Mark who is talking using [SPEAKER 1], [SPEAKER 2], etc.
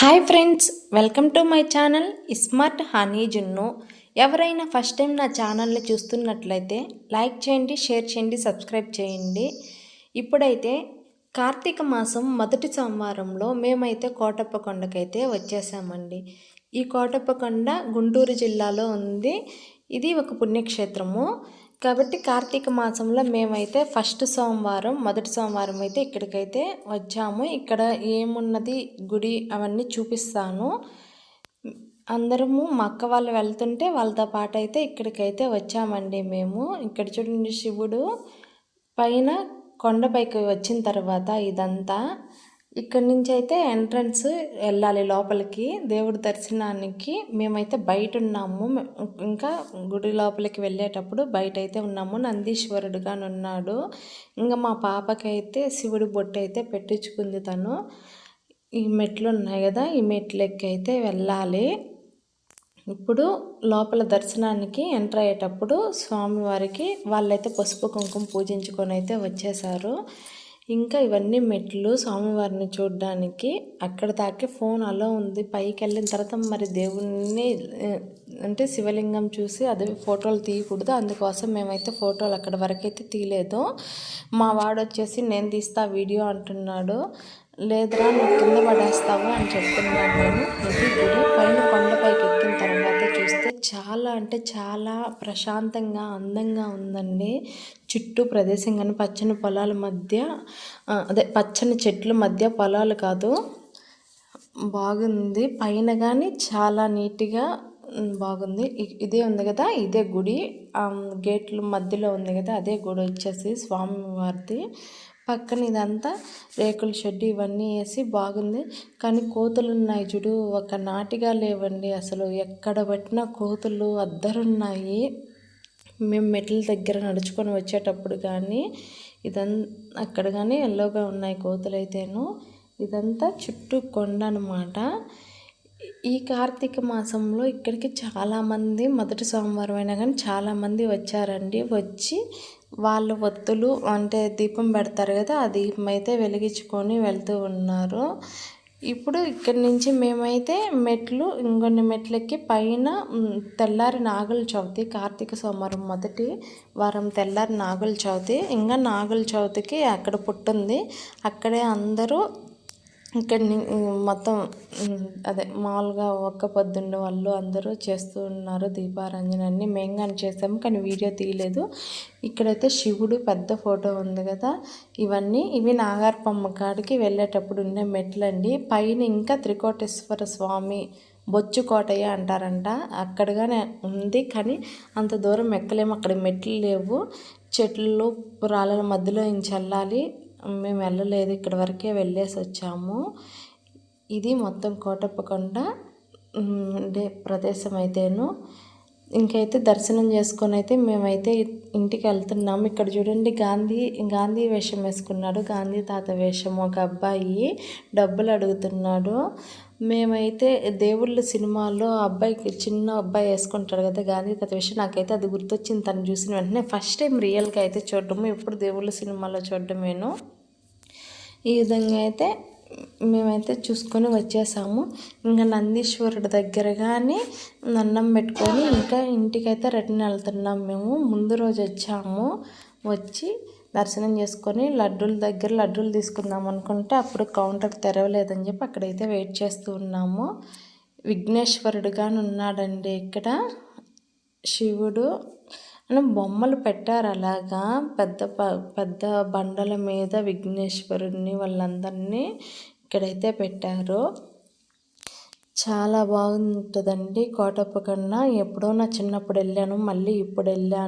[SPEAKER 1] Hi friends welcome to my channel smart honey జున్ను ఎవరైనా first time నా ఛానల్ని చూస్తున్నట్లయితే లైక్ చేయండి షేర్ చేయండి సబ్స్క్రైబ్ చేయండి. ఇప్పుడైతే కార్తీక మాసం మొదటి సోమవారంలో మేమైతే కోటప్ప కొండకైతే వచ్చేసామండి. ఈ కోటప్ప కొండ గుంటూరు జిల్లాలో ఉంది. ఇది ఒక పుణ్యక్షేత్రము. కాబట్టి కార్తీక మాసంలో మేమైతే ఫస్ట్ సోమవారం మొదటి సోమవారం అయితే ఇక్కడికైతే వచ్చాము. ఇక్కడ ఏమున్నది గుడి అవన్నీ చూపిస్తాను. అందరము మా అక్క వాళ్ళు వెళ్తుంటే వాళ్ళతో పాటు అయితే ఇక్కడికైతే వచ్చామండి మేము. ఇక్కడ చూడండి శివుడు. పైన కొండపైకి వచ్చిన తర్వాత ఇదంతా. ఇక్కడ నుంచి అయితే ఎంట్రన్స్ వెళ్ళాలి లోపలికి. దేవుడి దర్శనానికి మేమైతే బయట ఉన్నాము. ఇంకా గుడి లోపలికి వెళ్ళేటప్పుడు బయట అయితే ఉన్నాము నందీశ్వరుడుగా ఉన్నాడు. ఇంకా మా పాపకైతే శివుడి బొట్టు అయితే పెట్టించుకుంది తను. ఈ మెట్లు ఉన్నాయి కదా ఈ మెట్లెక్కి అయితే వెళ్ళాలి. ఇప్పుడు లోపల దర్శనానికి ఎంటర్ అయ్యేటప్పుడు స్వామివారికి వాళ్ళైతే పసుపు కుంకుమ పూజించుకొని అయితే వచ్చేసారు. ఇంకా ఇవన్నీ మెట్లు స్వామివారిని చూడడానికి అక్కడ దాకే ఫోన్ అలా ఉంది. పైకి వెళ్ళిన తర్వాత మరి దేవుణ్ణి అంటే శివలింగం చూసి అది ఫోటోలు తీయకూడదు. అందుకోసం మేమైతే ఫోటోలు అక్కడ వరకైతే తీయలేదు. మా వాడు వచ్చేసి నేను తీస్తా వీడియో అంటున్నాడు. లేదురా నువ్వు కింద పడేస్తావు అని చెప్తున్నాను నేను ఇది గుడి పైన కొండపైకి చాలా అంటే చాలా ప్రశాంతంగా అందంగా ఉందండి. చుట్టూ ప్రదేశం కానీ పచ్చని పొలాల మధ్య అదే పచ్చని చెట్ల మధ్య పొలాలు కాదు. బాగుంది. పైన కానీ చాలా నీట్గా బాగుంది. ఇదే ఉంది కదా ఇదే గుడి. గేట్ల మధ్యలో ఉంది కదా అదే గుడి వచ్చేసి స్వామివారిది. పక్కన ఇదంతా రేకుల షెడ్ ఇవన్నీ వేసి బాగుంది. కానీ కోతులు ఉన్నాయి చూడు ఒక నాటిగా లేవండి అసలు. ఎక్కడ పట్టినా కోతులు అద్దరున్నాయి. మేము మెట్ల దగ్గర నడుచుకొని వచ్చేటప్పుడు కానీ ఇదం అక్కడ కానీ ఎల్లోగా ఉన్నాయి కోతులు అయితేను ఇదంతా చుట్టూ కొండ అనమాట ఈ కార్తీక మాసంలో ఇక్కడికి చాలామంది మొదటి సోమవారం అయినా కానీ చాలామంది వచ్చారండి. వచ్చి వాళ్ళు ఒత్తులు అంటే దీపం పెడతారు కదా ఆ దీపం అయితే వెలిగించుకొని వెళ్తూ ఉన్నారు. ఇప్పుడు ఇక్కడి నుంచి మేమైతే మెట్లు ఇంకొన్ని మెట్లెక్కి పైన తెల్లారి నాగుల చవితి కార్తీక సోమవారం మొదటి వారం తెల్లారి నాగుల చవితి. ఇంకా నాగుల చవితికి అక్కడ పుట్టుంది. అక్కడే అందరూ ఇక్కడ మొత్తం అదే మామూలుగా ఒక్క పొద్దుండే వాళ్ళు అందరూ చేస్తూ ఉన్నారు దీపారంజనాన్ని మేము కానీ చేసాము కానీ వీడియో తీయలేదు. ఇక్కడైతే శివుడు పెద్ద ఫోటో ఉంది కదా. ఇవన్నీ ఇవి నాగార్పమ్మ కాడికి వెళ్ళేటప్పుడు ఉండే మెట్లండి. పైన ఇంకా త్రికోటేశ్వర స్వామి బొచ్చు కోటయ్య అంటారంట. అక్కడగానే ఉంది కానీ అంత దూరం ఎక్కలేము. అక్కడ మెట్లు లేవు. చెట్లు రాళ్ళ మధ్యలో ఇంచెల్లాలి మేము వెళ్ళలేదు ఇక్కడ వరకే వెళ్ళేసి వచ్చాము. ఇది మొత్తం కోటప్పకొండ ఉండే ప్రదేశం అయితేను. ఇంకైతే దర్శనం చేసుకొని అయితే మేమైతే ఇంటికి వెళ్తున్నాము. ఇక్కడ చూడండి గాంధీ గాంధీ వేషం వేసుకున్నాడు. గాంధీ తాత వేషం. ఒక అబ్బాయి డబ్బులు అడుగుతున్నాడు. మేమైతే దేవుళ్ళ సినిమాల్లో అబ్బాయికి చిన్న అబ్బాయి వేసుకుంటాడు కదా గాంధీ తాత విషయం నాకైతే అది గుర్తొచ్చింది. తను చూసిన వెంటనే ఫస్ట్ టైం రియల్గా అయితే చూడటము ఎప్పుడు దేవుళ్ళ సినిమాలో చూడటమేను ఈ విధంగా అయితే మేమైతే చూసుకొని వచ్చేసాము. ఇంకా నందీశ్వరుడి దగ్గర కానీ అన్నం పెట్టుకొని ఇంకా ఇంటికైతే రిటర్న్ వెళ్తున్నాం మేము. ముందు రోజు వచ్చాము. వచ్చి దర్శనం చేసుకొని లడ్డూల దగ్గర లడ్డూలు తీసుకుందాం అనుకుంటే అప్పుడు కౌంటర్ తెరవలేదని చెప్పి అక్కడైతే వెయిట్ చేస్తూ ఉన్నాము. విఘ్నేశ్వరుడుగా ఉన్నాడండి ఇక్కడ. శివుడు అని బొమ్మలు పెట్టారు అలాగా. పెద్ద పెద్ద బండల మీద విఘ్నేశ్వరుడిని వాళ్ళందరినీ ఇక్కడైతే పెట్టారు. చాలా బాగుంటుందండి కోటప్ప కన్నా. ఎప్పుడో నా చిన్నప్పుడు వెళ్ళాను మళ్ళీ ఇప్పుడు వెళ్ళాను.